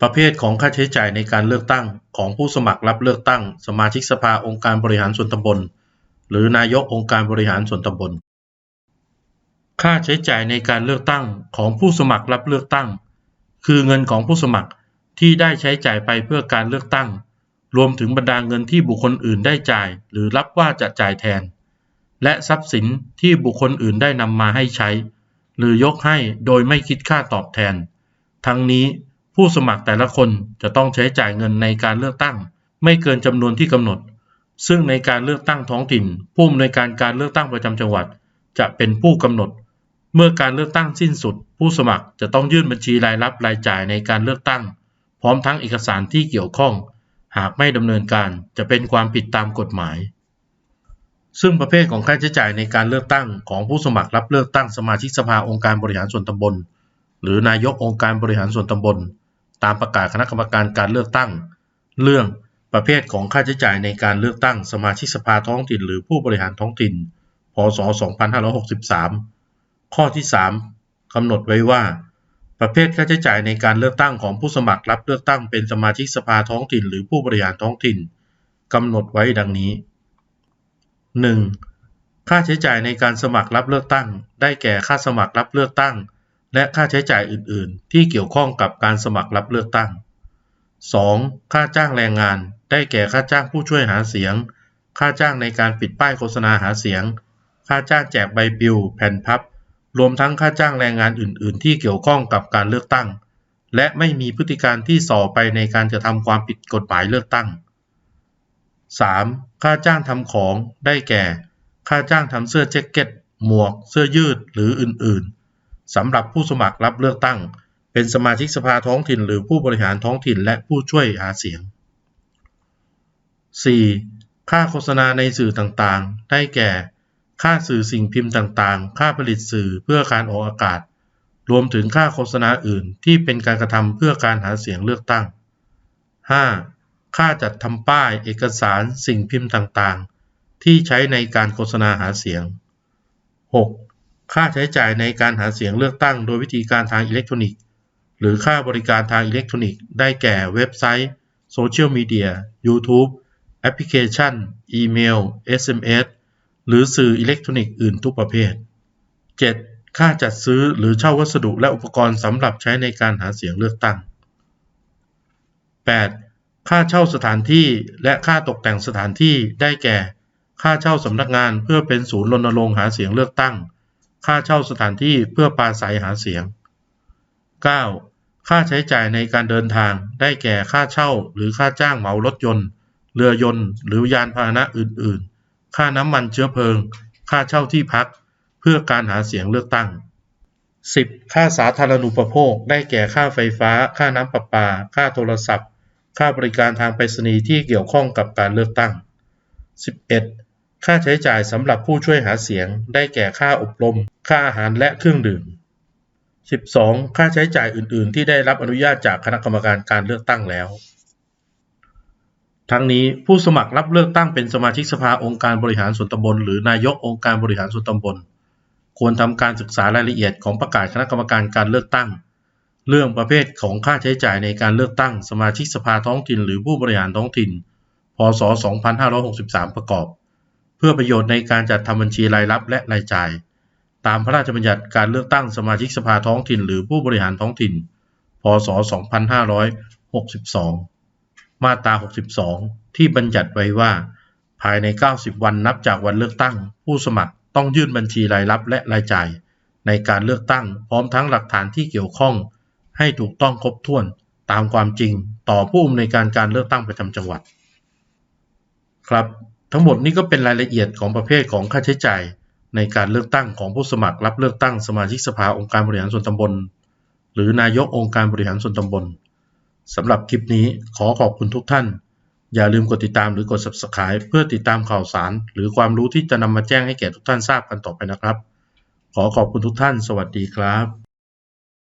ประเภทของค่าใช้จ่ายในการเลือกตั้งของผู้สมัครรับเลือกตั้ง สมาชิกสภาองค์การบริหารส่วนตำบล หรือนายกองค์การบริหารส่วนตำบล ค่าใช้จ่ายในการเลือกตั้งของผู้สมัครรับเลือกตั้ง คือเงินของผู้สมัครที่ได้ใช้จ่ายไปเพื่อการเลือกตั้ง รวมถึงบรรดาเงินที่บุคคลอื่นได้จ่าย หรือรับว่าจะจ่ายแทน และทรัพย์สินที่บุคคลอื่นได้นำมาให้ใช้ หรือยกให้โดยไม่คิดค่าตอบแทน ทั้งนี้ ผู้สมัครแต่ละคนจะต้องใช้จ่ายเงินในการเลือกตั้ง ไม่เกินจำนวนที่กำหนด ซึ่งในการเลือกตั้งท้องถิ่น ผู้อำนวยการการเลือกตั้งประจำจังหวัด จะเป็นผู้กำหนด เมื่อการเลือกตั้งสิ้นสุด ผู้สมัครจะต้องยื่นบัญชีรายรับรายจ่ายในการเลือกตั้ง พร้อมทั้งเอกสารที่เกี่ยวข้อง หากไม่ดำเนินการจะเป็นความผิดตามกฎหมาย ซึ่งประเภทของค่าใช้จ่ายในการเลือกตั้งของผู้สมัครรับเลือกตั้งสมาชิกสภาองค์การบริหารส่วนตำบล หรือนายกองค์การบริหารส่วนตำบล ตามประกาศคณะกรรมการการเลือกตั้ง เรื่องประเภทของค่าใช้จ่ายในการเลือกตั้งสมาชิกสภาท้องถิ่นหรือผู้บริหารท้องถิ่น พศ 2563 ข้อที่ 3 กำหนดไว้ว่า ประเภทค่าใช้จ่ายในการเลือกตั้งของผู้สมัครรับเลือกตั้งเป็นสมาชิกสภาท้องถิ่น หรือผู้บริหารท้องถิ่นกำหนดไว้ดังนี้ 1. ค่าใช้จ่ายในการสมัครรับเลือกตั้ง ได้แก่ค่าสมัครรับเลือกตั้ง และค่าใช้จ่ายอื่น ๆ ที่เกี่ยวข้องกับการสมัครรับเลือกตั้ง 2. ค่าจ้างแรงงาน ได้แก่ค่าจ้างผู้ช่วยหาเสียง ค่าจ้างในการปิดป้ายโฆษณาหาเสียง ค่าจ้างแจกใบปลิว แผ่นพับ รวมทั้งค่าจ้างแรงงานอื่น ๆ ที่เกี่ยวข้องกับการเลือกตั้ง และไม่มีพฤติการที่ส่อไปในการกระทำความผิดกฎหมายเลือกตั้ง 3. ค่าจ้างทำของ ได้แก่ ค่าจ้างทำเสื้อแจ็คเก็ต หมวก เสื้อยืด หรืออื่น ๆ สำหรับผู้สมัครรับเลือกตั้ง เป็นสมาชิกสภาท้องถิ่น หรือผู้บริหารท้องถิ่นและผู้ช่วยหาเสียง 4. ค่าโฆษณาในสื่อต่างๆ ได้แก่ ค่าสื่อสิ่งพิมพ์ต่างๆ ค่าผลิตสื่อเพื่อการออกอากาศ รวมถึงค่าโฆษณาอื่นที่เป็นการกระทำเพื่อการหาเสียงเลือกตั้ง 5. ค่าจัดทำป้ายเอกสารสิ่งพิมพ์ต่างๆ ที่ใช้ในการโฆษณาหาเสียง 6. ค่าใช้จ่ายในการหาเสียงเลือกตั้งโดยวิธีการทางอิเล็กทรอนิกส์ หรือค่าบริการทางอิเล็กทรอนิกส์ ได้แก่เว็บไซต์โซเชียลมีเดีย YouTube แอปพลิเคชัน อีเมล SMS หรือสื่ออิเล็กทรอนิกส์อื่นทุกประเภท 7. ค่าจัดซื้อหรือเช่าวัสดุและอุปกรณ์สำหรับใช้ในการหาเสียงเลือกตั้ง 8. ค่าเช่าสถานที่และค่าตกแต่งสถานที่ได้แก่ ค่าเช่าสำนักงานเพื่อเป็นศูนย์รณรงค์หาเสียงเลือกตั้ง ค่าเช่าสถานที่เพื่อปราศัยหาเสียง 9. ค่าใช้จ่ายในการเดินทางได้แก่ค่าเช่าหรือค่าจ้างเหมารถยนต์ เรือยนต์ หรือยานพาหนะอื่น ๆ ค่าน้ำมันเชื้อเพลิง ค่าเช่าที่พัก เพื่อการหาเสียงเลือกตั้ง 10. ค่าสาธารณูปโภค ได้แก่ค่าไฟฟ้า ค่าน้ำประปา ค่าโทรศัพท์ ค่าบริการทางไปรษณีย์ที่เกี่ยวข้องกับการเลือกตั้ง 11. ค่าใช้จ่ายสำหรับผู้ช่วยหาเสียง ได้แก่ค่าอบรม ค่าอาหารและเครื่องดื่ม 12. ค่าใช้จ่ายอื่น ๆ ที่ได้รับอนุญาตจากคณะกรรมการการเลือกตั้งแล้ว ทั้งนี้ผู้สมัครรับเลือกตั้งเป็นสมาชิกสภาองค์การบริหารส่วนตำบลหรือนายกองค์การบริหารส่วนตำบล ควรทำการศึกษารายละเอียดของประกาศคณะกรรมการการเลือกตั้ง เรื่องประเภทของค่าใช้จ่ายในการเลือกตั้ง สมาชิกสภาท้องถิ่น หรือผู้บริหารท้องถิ่น พศ 2563 ประกอบ เพื่อประโยชน์ในการจัดทำบัญชีรายรับและรายจ่าย ตามพระราชบัญญัติการเลือกตั้งสมาชิกสภาท้องถิ่น หรือผู้บริหารท้องถิ่น พศ 2562 มาตรา 62 ที่บัญญัติไว้ว่า ภายใน 90 วันนับจากวันเลือกตั้ง ผู้สมัครต้องยื่นบัญชีรายรับและรายจ่าย ในการเลือกตั้งพร้อมทั้งหลักฐานที่เกี่ยวข้อง ให้ถูกต้องครบถ้วนตามความจริงต่อผู้อำนวยการการเลือกตั้งประจำจังหวัด ครับ ทั้งหมดนี้ก็เป็นรายละเอียดของประเภทของค่าใช้จ่าย ในการเลือกตั้งของผู้สมัครรับเลือกตั้งสมาชิกสภาองค์การบริหารส่วนตำบล หรือนายกองค์การบริหารส่วนตำบลสำหรับคลิปนี้ขอขอบคุณทุกท่าน อย่าลืมกดติดตามหรือกด subscribe เพื่อติดตามข่าวสาร หรือความรู้ที่จะนำมาแจ้งให้แก่ทุกท่านทราบกันต่อไปนะครับ ขอขอบคุณทุกท่าน สวัสดีครับ